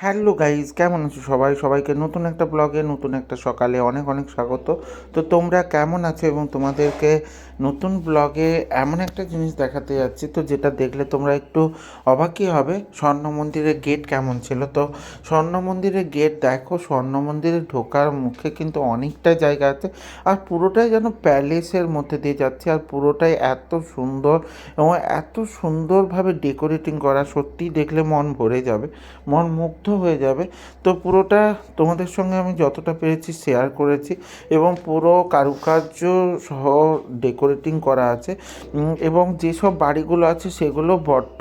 Hello guys কেমন আছো সবাই? সবাইকে নতুন একটা ব্লগে নতুন একটা সকালে অনেক অনেক স্বাগত। তো তোমরা কেমন আছো এবং তোমাদেরকে নতুন ব্লগে এমন একটা জিনিস দেখাতে যাচ্ছি, তো যেটা দেখলে তোমরা একটু অবাকই হবে। স্বর্ণ মন্দিরের গেট কেমন ছিল? তো স্বর্ণ মন্দিরের গেট দেখো, স্বর্ণ মন্দিরে ঢোকার মুখে কিন্তু অনেকটা জায়গা আছে আর পুরোটাই যেন প্যালেসের মধ্যে দিয়ে যাচ্ছে আর পুরোটাই এত সুন্দর এবং এত সুন্দরভাবে ডেকোরেটিং করা সত্যিই দেখলে মন ভরে যাবে। মন মুগ্ধ হয়ে যাবে। তো পুরোটা তোমাদের সঙ্গে আমি যতটা পেরেছি শেয়ার করেছি এবং পুরো কারুকার্য সহ ডেকোরেটিং করা আছে। এবং যেসব বাড়িগুলো আছে সেগুলো বড্ড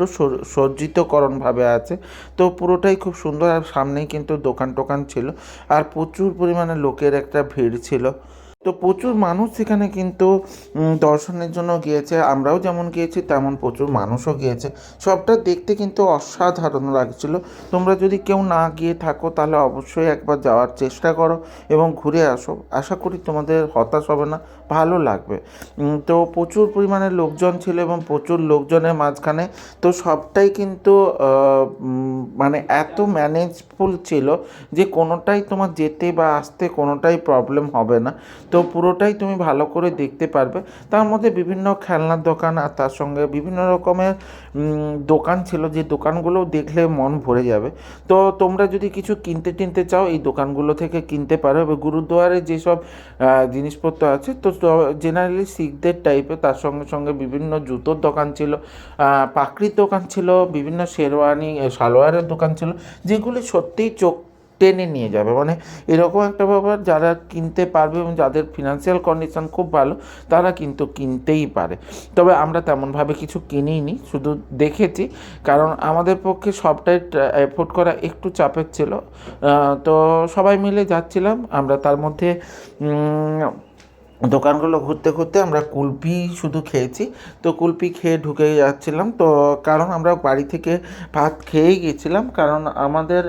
সজ্জিতকরণভাবে আছে। তো পুরোটাই খুব সুন্দর আর সামনেই কিন্তু দোকান টোকান ছিল। আর প্রচুর পরিমাণে লোকের একটা ভিড় ছিল। তো প্রচুর মানুষ সেখানে কিন্তু দর্শনের জন্য গিয়েছে। আমরাও যেমন গিয়েছি, তেমন প্রচুর মানুষও গিয়েছে। সবটা দেখতে কিন্তু অসাধারণ লাগছিল। তোমরা যদি কেউ না গিয়ে থাকো, তাহলে অবশ্যই একবার যাওয়ার চেষ্টা করো এবং ঘুরে আসো। আশা করি তোমাদের হতাশ হবে না, ভালো লাগবে। তো প্রচুর পরিমাণে লোকজন ছিল এবং প্রচুর লোকজনের মাঝখানে। তো সবটাই কিন্তু মানে এত ম্যানেজফুল ছিল যে কোনোটাই তোমার যেতে বা আসতে কোনোটাই প্রবলেম হবে না। তো পুরোটাই তুমি ভালো করে দেখতে পারবে। তার মধ্যে বিভিন্ন খেলনার দোকান আর তার সঙ্গে বিভিন্ন রকমের দোকান ছিল। যে দোকানগুলো দেখলে মন ভরে যাবে। তো তোমরা যদি কিছু কিনতে টিনতে চাও, এই দোকানগুলো থেকে কিনতে পারো। এবং গুরুদুয়ারে যেসব জিনিসপত্র আছে, তো জেনারেলি শিখদের টাইপের তার সঙ্গে সঙ্গে বিভিন্ন জুতোর দোকান ছিল পাকড়ির দোকান ছিল, বিভিন্ন শেরওয়ানি সালোয়ারের দোকান ছিল, যেগুলি সত্যিই চোখ টেনে নিয়ে যাবে। মানে এরকম একটা ব্যাপার যারা কিনতে পারবে এবং যাদের ফিনান্সিয়াল কন্ডিশন খুব ভালো, তারা কিন্তু কিনতেই পারে। তবে আমরা তেমনভাবে কিছু কিনিনি, শুধু দেখেছি। কারণ আমাদের পক্ষে সবটাই এফোর্ড করা একটু চাপের ছিল। তো সবাই মিলে যাচ্ছিলাম। আমরা তার মধ্যে দোকানগুলো ঘুরতে ঘুরতে আমরা কুলপি শুধু খেয়েছি। তো কুলপি খেয়ে ঢুকে যাচ্ছিলাম। তো কারণ আমরা বাড়ি থেকে ভাত খেয়েই গেছিলাম। কারণ আমাদের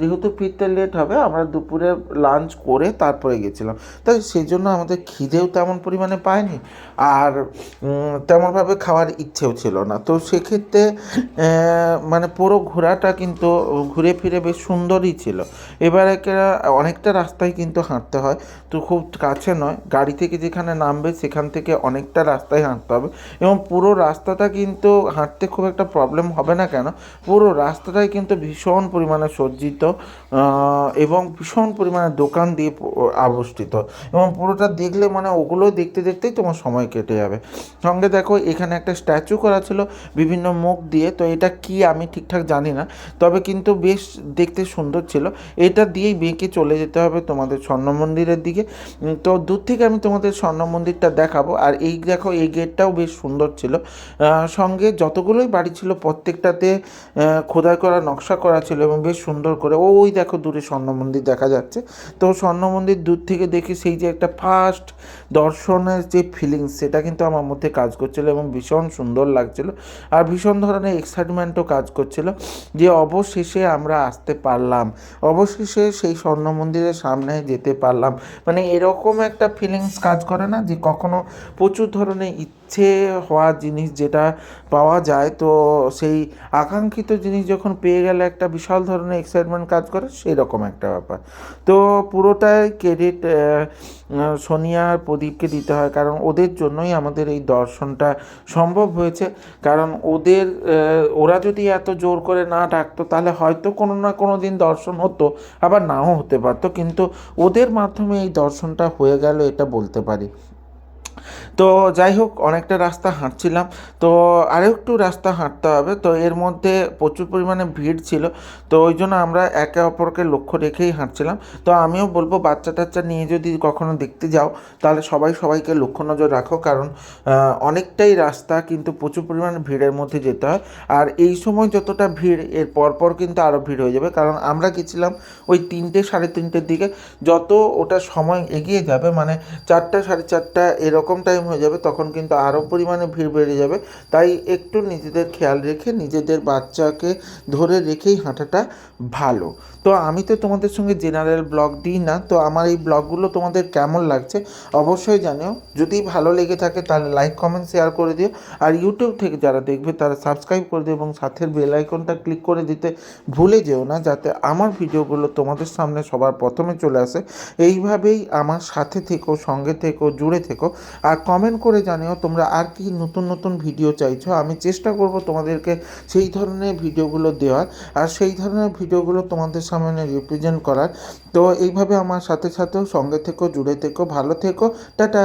যেহেতু ফিরতে লেট হবে, আমরা দুপুরে লাঞ্চ করে তারপরে গেছিলাম। তাই সেই জন্য আমাদের খিদেও তেমন পরিমাণে পায়নি আর তেমনভাবে খাওয়ার ইচ্ছেও ছিল না। তো সেক্ষেত্রে মানে পুরো ঘোরাটা কিন্তু ঘুরে ফিরে বেশ সুন্দরই ছিল। এবারে অনেকটা রাস্তায় কিন্তু হাঁটতে হয়। তো খুব কাছে নয়, গাড়ি থেকে যেখানে নামবে সেখান থেকে অনেকটা রাস্তায় হাঁটতে হবে। এবং পুরো রাস্তাটা কিন্তু হাঁটতে খুব একটা প্রবলেম হবে না কেন? পুরো রাস্তাটাই কিন্তু ভীষণ পরিমাণে সজ্জিত এবং ভীষণ পরিমাণে দোকান দিয়ে আবষ্টিত। এবং পুরোটা দেখলে মানে ওগুলো দেখতে দেখতেই তোমার সময় কেটে যাবে। সঙ্গে দেখো, এখানে একটা স্ট্যাচু করা ছিল, বিভিন্ন মুখ দিয়ে। তো এটা কি আমি ঠিকঠাক জানি না, তবে কিন্তু বেশ দেখতে সুন্দর ছিল। এটা দিয়েই বেঁকে চলে যেতে হবে তোমাদের স্বর্ণ মন্দিরের দিকে। তো দূর থেকে আমি তোমাদের স্বর্ণ মন্দিরটা দেখাবো। আর এই দেখো, এই গেটটাও বেশ সুন্দর ছিল। সঙ্গে যতগুলোই বাড়ি ছিল, প্রত্যেকটাতে খোদাই করা নকশা করা ছিল এবং বেশ সুন্দর করে, ওই দেখো দূরে স্বর্ণ মন্দির দেখা যাচ্ছে। তো স্বর্ণ মন্দির দূর থেকে দেখি সেই যে একটা ফার্স্ট দর্শনের যে ফিলিংস সেটা কিন্তু আমার মধ্যে কাজ করছিল এবং ভীষণ সুন্দর লাগছিল। আর ভীষণ ধরনের এক্সাইটমেন্টও কাজ করছিল যে অবশেষে আমরা আসতে পারলাম। অবশেষে সেই স্বর্ণ মন্দিরের সামনে যেতে পারলাম। মানে এরকম একটা ফিলিংস কাজ করে না যে কখনো প্রচুর ধরনের ইচ্ছে হওয়া জিনিস যেটা পাওয়া যায়। তো সেই আকাঙ্ক্ষিত জিনিস যখন পেয়ে গেলে একটা বিশাল ধরনের এক্সাইটমেন্ট কাজ করে সেই রকম একটা ব্যাপার। তো পুরোটাই ক্রেডিট সোনিয়া আর প্রদীপকে দিতে হয়, কারণ ওদের জন্যই আমাদের এই দর্শনটা সম্ভব হয়েছে। কারণ ওদের ওরা যদি এত জোর করে না ডাকতো, তাহলে হয়তো কোনো না কোনো দিন দর্শন হতো, আবার নাও হতে পারতো। কিন্তু ওদের মাধ্যমে এই দর্শনটা হয়ে গেল, এটা বলতে পারি। তো যাই হোক, অনেকটা রাস্তা হাঁটছিলাম। তো আরও একটু রাস্তা হাঁটতে হবে। তো এর মধ্যে প্রচুর পরিমাণে ভিড় ছিল। তো ওই জন্য আমরা একে অপরকে লক্ষ্য রেখেই হাঁটছিলাম। তো আমিও বলব, বাচ্চা টাচ্চা নিয়ে যদি কখনো দেখতে যাও, তাহলে সবাই সবাইকে লক্ষ্য নজর রাখো। কারণ অনেকটাই রাস্তা কিন্তু প্রচুর পরিমাণে ভিড়ের মধ্যে যেতে হয়। আর এই সময় যতটা ভিড়, এর পরপর কিন্তু আরও ভিড় হয়ে যাবে। কারণ আমরা গেছিলাম ওই তিনটে, সাড়ে তিনটের দিকে। যত ওটা সময় এগিয়ে যাবে মানে চারটা, সাড়ে চারটা এরকম এরকম টাইম হয়ে যাবে, তখন কিন্তু আরও পরিমাণে ভিড় বেড়ে যাবে। তাই একটু নিজেদের খেয়াল রেখে নিজেদের বাচ্চাকে ধরে রেখেই হাঁটাটা ভালো। তো আমি তো তোমাদের সঙ্গে জেনারেল ব্লগ দিই না, তো আমার এই ব্লগগুলো তোমাদের কেমন লাগছে অবশ্যই জানিও। যদি ভালো লেগে থাকে তাহলে লাইক কমেন্ট শেয়ার করে দিও। আর ইউটিউব থেকে যারা দেখবে তারা সাবস্ক্রাইব করে দিও এবং সাথের বেল আইকনটা ক্লিক করে দিতে ভুলে যেও না, যাতে আমার ভিডিওগুলো তোমাদের সামনে সবার প্রথমে চলে আসে। এইভাবেই আমার সাথে থেকো, সঙ্গে থেকো, জুড়ে থেকো। আর কমেন্ট করে জানিও তোমরা আর কি নতুন নতুন ভিডিও চাইছো। আমি চেষ্টা করব তোমাদেরকে সেই ধরনের ভিডিওগুলো দেওয়ার। আর সেই ধরনের ভিডিওগুলো তোমাদের সামনে রিপ্রেজেন্ট করার। তো এইভাবে আমার সাথে সাথেও সঙ্গে থেকো, জুড়ে থেকো, ভালো থেকো, টাটা!